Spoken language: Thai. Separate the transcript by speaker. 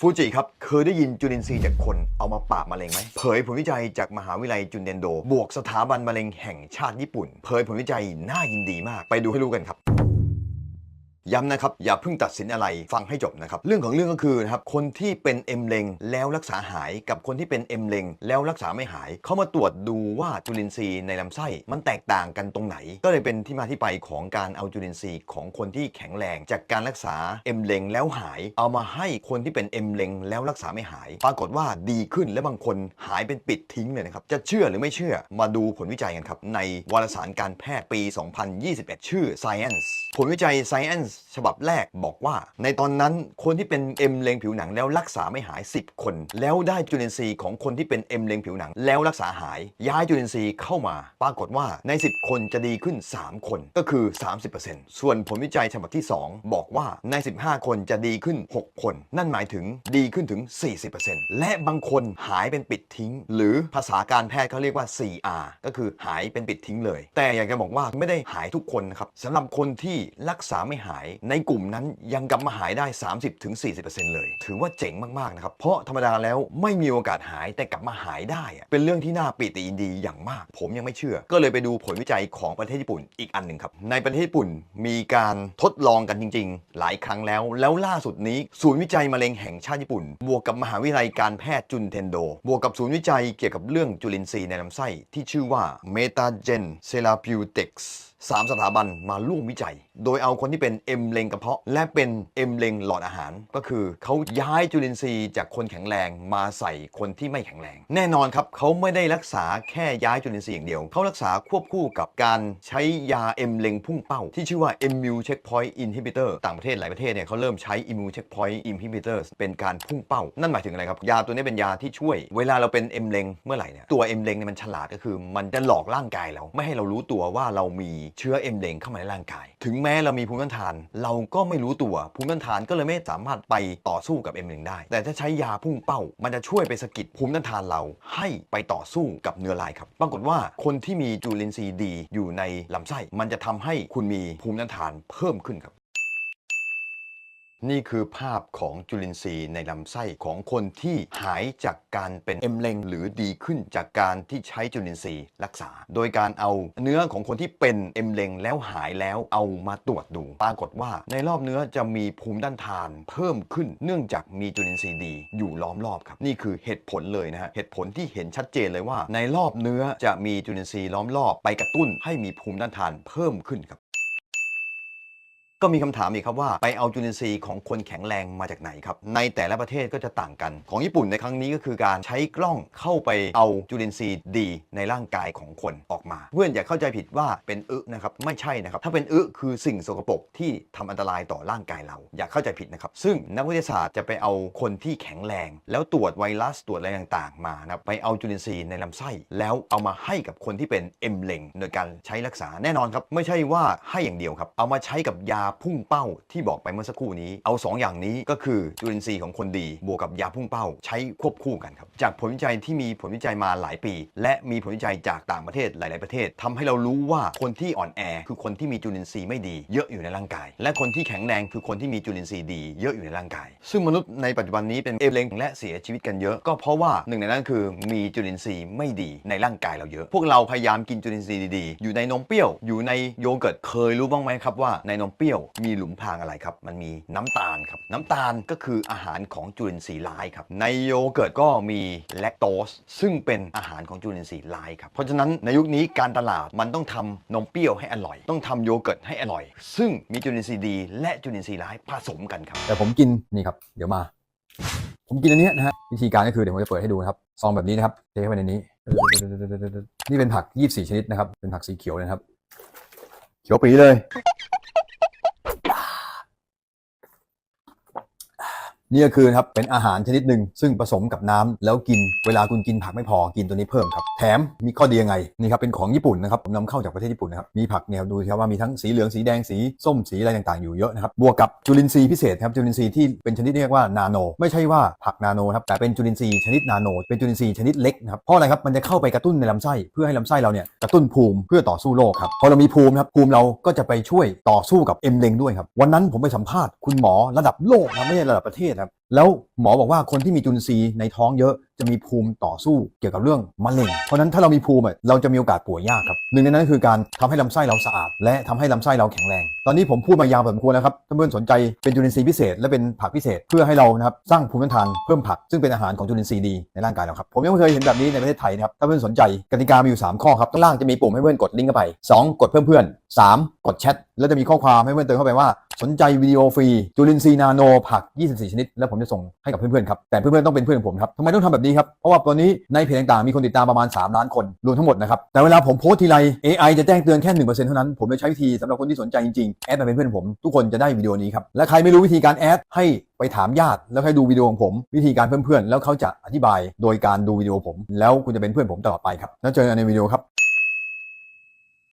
Speaker 1: ฟูจิครับ เคยได้ยินจุลินทรีย์จากคนเอามาปราบมะเร็งไหม เผยผลวิจัยจากมหาวิทยาลัยจุนเดนโด บวกสถาบันมะเร็งแห่งชาติญี่ปุ่น เผยผลวิจัยน่ายินดีมาก ไปดูให้รู้กันครับ ย้ำนะครับ อย่าเพิ่งตัดสินอะไรฟังให้จบนะครับ เรื่องของเรื่องก็คือนะครับคนที่เป็นเอ็มเลงแล้วรักษาหายกับคนที่เป็นเอ็มเลงแล้วรักษาไม่หาย เขามาตรวจดูว่าจุลินทรีย์ในลำไส้ มันแตกต่างกันตรงไหน ก็เลยเป็นที่มาที่ไปของการเอาจุลินทรีย์ของคนที่แข็งแรง จากการรักษาเอ็มเลงแล้วหาย เอามาให้คนที่เป็นเอ็มเลงแล้วรักษาไม่หาย ปรากฏว่าดีขึ้นและบางคนหายเป็นปิดทิ้งเลยนะครับจะเชื่อหรือไม่เชื่อมาดูผลวิจัยกันครับในวารสารการแพทย์ปี 2021 ชื่อ Science ผลวิจัย Science ฉบับแรกบอกว่า ในตอนนั้นคนที่เป็นเอ็มเลงผิวหนังแล้วรักษาไม่หาย 10 คน แล้วได้จุลินทรีย์ของคนที่เป็นเอ็มเลงผิวหนัง แล้วรักษาหาย ย้ายจุลินทรีย์เข้ามา ปรากฏว่าใน 10 คนจะดีขึ้น 3 คนก็คือ 30%ส่วนผลวิจัยฉบับที่ 2 บอกว่าใน 15 คนจะดีขึ้น 6 คน นั่นหมายถึงดีขึ้นถึง 40%และบางคนหายเป็นปิดทิ้ง หรือภาษาการแพทย์เขาเรียกว่า 4R ก็คือหายเป็นปิดทิ้งเลย แต่อยากจะบอกว่าไม่ได้หายทุกคนนะครับสำหรับคนที่รักษาไม่หายในกลุ่มนั้นยังกลับมาหายได้ 30-40%เลย ถือว่าเจ๋งมากๆนะครับ เพราะธรรมดาแล้วไม่มีโอกาสหายแต่กลับมาหายได้ เป็นเรื่องที่น่าปิติยินดีอย่างมาก ผมยังไม่เชื่อ ก็เลยไปดูผลวิจัยของประเทศญี่ปุ่นอีกอันหนึ่งครับ ในประเทศญี่ปุ่นมีการทดลองกันจริง ๆ หลายครั้งแล้ว แล้วล่าสุดนี้ ศูนย์วิจัยมะเร็งแห่งชาติญี่ปุ่น บวกกับมหาวิทยาลัยการแพทย์จุนเทนโด บวกกับศูนย์วิจัยเกี่ยวกับเรื่องจุลินทรีย์ในลำไส้ที่ชื่อว่า Metagen Therapeutics สามสถาบันมาร่วมวิจัย โดยเอาคนที่เป็นเอ็มเลงกระเพาะ และเป็นเอ็มเลงหลอดอาหาร ก็คือเขาย้ายจุลินทรีย์จากคนแข็งแรงมาใส่คนที่ไม่แข็งแรง แน่นอนครับเขาไม่ได้รักษาแค่ย้ายจุลินทรีย์อย่างเดียว เขารักษาควบคู่กับการใช้ยาเอ็มเลงพุ่งเป้า ที่ชื่อว่า immune checkpoint inhibitor ต่างประเทศหลายประเทศเนี่ยเขาเริ่มใช้ immune checkpoint inhibitor เป็นการพุ่งเป้า นั่นหมายถึงอะไรครับ ยาตัวนี้เป็นยาที่ช่วย เวลาเราเป็นเอ็มเลงเมื่อไหร่เนี่ยตัวเอ็มเลงเนี่ยมันฉลาดก็คือ มันจะหลอกร่างกายเราไม่ให้เรารู้ตัวว่าเรามีเชื้อเอ็มเลงเข้ามาในร่างกาย ถึงแม้เรามีภูมิต้านทาน เราก็ไม่รู้ตัวภูมิต้านทานก็เลยไม่สามารถไปต่อสู้กับเอ็มเลงได้ แต่ถ้าใช้ยาพุ่งเป้า มันจะช่วยไปสะกิดภูมิต้านทานเราให้ไปต่อสู้กับเนื้อลายครับ ปรากฏว่าคนที่มีจุลินทรีย์ดีอยู่ในลำไส้ มันจะทำให้คุณมีภูมิต้านทานเพิ่มขึ้นครับ นี่คือภาพของจุลินทรีย์ในลำไส้ของคนที่หายจากการเป็นเอ็มเลงหรือดีขึ้นจากการที่ใช้จุลินทรีย์รักษา โดยการเอาเนื้อของคนที่เป็นเอ็มเลงแล้วหายแล้วเอามาตรวจดู ปรากฏว่าในรอบเนื้อจะมีภูมิต้านทานเพิ่มขึ้น เนื่องจากมีจุลินทรีย์ดีอยู่ล้อมรอบครับ นี่คือเหตุผลเลยนะฮะเหตุผลที่เห็นชัดเจนเลยว่า ในรอบเนื้อจะมีจุลินทรีย์ล้อมรอบไปกระตุ้นให้มีภูมิต้านทานเพิ่มขึ้นครับ ก็มีคำถามอีกครับว่าไปเอาจุลินทรีย์ของคนแข็งแรงมาจากไหนครับ ในแต่ละประเทศก็จะต่างกัน ของญี่ปุ่นในครั้งนี้ก็คือการใช้กล้องเข้าไปเอาจุลินทรีย์ดีในร่างกายของคนออกมา เพื่อนอย่าเข้าใจผิดว่าเป็นอึนะครับไม่ใช่นะครับ ถ้าเป็นอึคือสิ่งสกปรกที่ทำอันตรายต่อร่างกายเรา อย่าเข้าใจผิดนะครับ ซึ่งนักวิทยาศาสตร์จะไปเอาคนที่แข็งแรง แล้วตรวจไวรัสตรวจอะไรต่างๆ มานะไปเอาจุลินทรีย์ในลำไส้ แล้วเอามาให้กับคนที่เป็นเอ็มเลงโดยการใช้รักษาแน่นอนครับไม่ใช่ว่าให้อย่างเดียวครับเอามาใช้กับยาพุ่งเป้าที่บอกไปเมื่อสักครู่นี้ เอา 2 อย่างนี้ก็คือจุลินทรีย์ของคนดี บวกกับยาพุ่งเป้าใช้ควบคู่กันครับ จากผลวิจัยที่มีผลวิจัยมาหลายปี และมีผลวิจัยจากต่างประเทศหลาย ๆ ประเทศทำให้เรารู้ว่าคนที่อ่อนแอคือคนที่มีจุลินทรีย์ไม่ดี เยอะอยู่ในร่างกาย และคนที่แข็งแรงคือคนที่มีจุลินทรีย์ดีเยอะอยู่ในร่างกาย ซึ่งมนุษย์ในปัจจุบันนี้เป็นเอเลงและเสียชีวิตกันเยอะ ก็เพราะว่าหนึ่งในนั้นคือมีจุลินทรีย์ไม่ดีในร่างกายเราเยอะ พวกเราพยายามกินจุลินทรีย์ดีๆ อยู่ในนมเปรี้ยวอยู่ในโยเกิร์ตเคยรู้บ้างไหมครับว่าในนมเปรี้ยวมีหลุมพรางอะไรครับ มันมีน้ำตาลครับ น้ำตาลก็คืออาหารของจุลินทรีย์ร้ายครับ ในโยเกิร์ตก็มีแลคโตสซึ่งเป็นอาหารของจุลินทรีย์ร้ายครับ เพราะฉะนั้นในยุคนี้การตลาดมันต้องทำนมเปรี้ยวให้อร่อย ต้องทำโยเกิร์ตให้อร่อย ซึ่งมีจุลินทรีย์ดี และจุลินทรีย์ร้ายผสมกันครับ
Speaker 2: แต่ผมกินนี่ครับ เดี๋ยวมา ผมกินอันเนี้ยนะฮะวิธีการก็คือเดี๋ยวผมจะเปิดให้ดูนะครับซองแบบนี้นะครับเทเข้าไปในนี้ นี่เป็นผัก 24 ชนิดนะครับ เป็นผักสีเขียวเลยนะครับ เขียวปีเลย นี่ก็คือครับเป็นอาหารชนิดหนึ่งซึ่งผสมกับน้ำแล้วกินเวลาคุณกินผักไม่พอกินตัวนี้เพิ่มครับแถมมีข้อดียังไงนี่ครับเป็นของญี่ปุ่นนะครับผมนำเข้าจากประเทศญี่ปุ่นนะครับมีผักเนี่ยดูครับว่ามีทั้งสีเหลืองสีแดงสีส้มสีอะไรต่างๆอยู่เยอะนะครับบวกกับจุลินทรีย์พิเศษครับจุลินทรีย์ที่เป็นชนิดเรียกว่านาโน ไม่ใช่ว่าผักนาโนครับแต่เป็นจุลินทรีย์ชนิดนาโน เป็นจุลินทรีย์ชนิดเล็กนะครับเพราะอะไรครับมันจะเข้าไปกระตุ้นในลำไส้เพื่อให้ลำไส้เราเนี่ยกระตุ้นภูมิเพื่อต่อสู้โรคครับพอเรามีภูมิครับภูมิเราก็จะไปช่วยต่อสู้กับเอ็มเลงด้วยครับวันนั้นผมไปสัมภาษณ์คุณหมอระดับโลกนะไม่ใช่ระดับประเทศครั camp แล้วหมอบอกว่าคนที่มีจุลินทรีย์ในท้องเยอะจะมีภูมิต่อสู้เกี่ยวกับเรื่องมะเร็ง เพราะนั้นถ้าเรามีภูมิเราจะมีโอกาสป่วยยากครับหนึ่งในนั้นคือการทำให้ลำไส้เราสะอาด และทำให้ลำไส้เราแข็งแรง ตอนนี้ผมพูดมายาวพอสมควรแล้วครับถ้าเพื่อนสนใจเป็นจุลินทรีย์พิเศษ และเป็นผักพิเศษ เพื่อให้เรานะครับสร้างภูมิต้านทานเพิ่มผักซึ่งเป็นอาหารของจุลินทรีย์ดีในร่างกายเราครับผมยังไม่เคยเห็นแบบนี้ในประเทศไทยนะครับถ้าเพื่อนสนใจกติกามีอยู่ 3 ข้อครับข้างล่างจะมีปุ่มให้เพื่อนกดลิงก์เข้าไป 2 กดเพิ่มเพื่อน 3 กดแชทแล้วจะมีข้อความให้เพื่อนเติมเข้าไปว่า สนใจวิดีโอฟรีจุลินทรีย์นาโนผัก 24 ชนิดแล้วผมจะส่งให้กับเพื่อนๆครับแต่เพื่อนๆต้องเป็นเพื่อนของผมครับทำไมต้องทำแบบนี้ครับเพราะว่าตอนนี้ในเพจต่างๆมีคนติดตามประมาณ 3 ล้านคนรวมทั้งหมดนะครับแต่เวลาผมโพสทีไร AI จะแจ้งเตือนแค่1%เท่านั้นผมจะใช้วิธีสำหรับคนที่สนใจจริงๆแอดมาเป็นเพื่อนผมทุกคนจะได้วิดีโอนี้ครับและใครไม่รู้วิธีการแอดให้ไปถามญาติแล้วให้ดูวิดีโอของผมวิธีการเพื่อนๆแล้วเขาจะอธิบายโดยการดูวิดีโอผม แล้วคุณจะเป็นเพื่อนผมตลอดไปครับแล้วเจอกันในวิดีโอครับ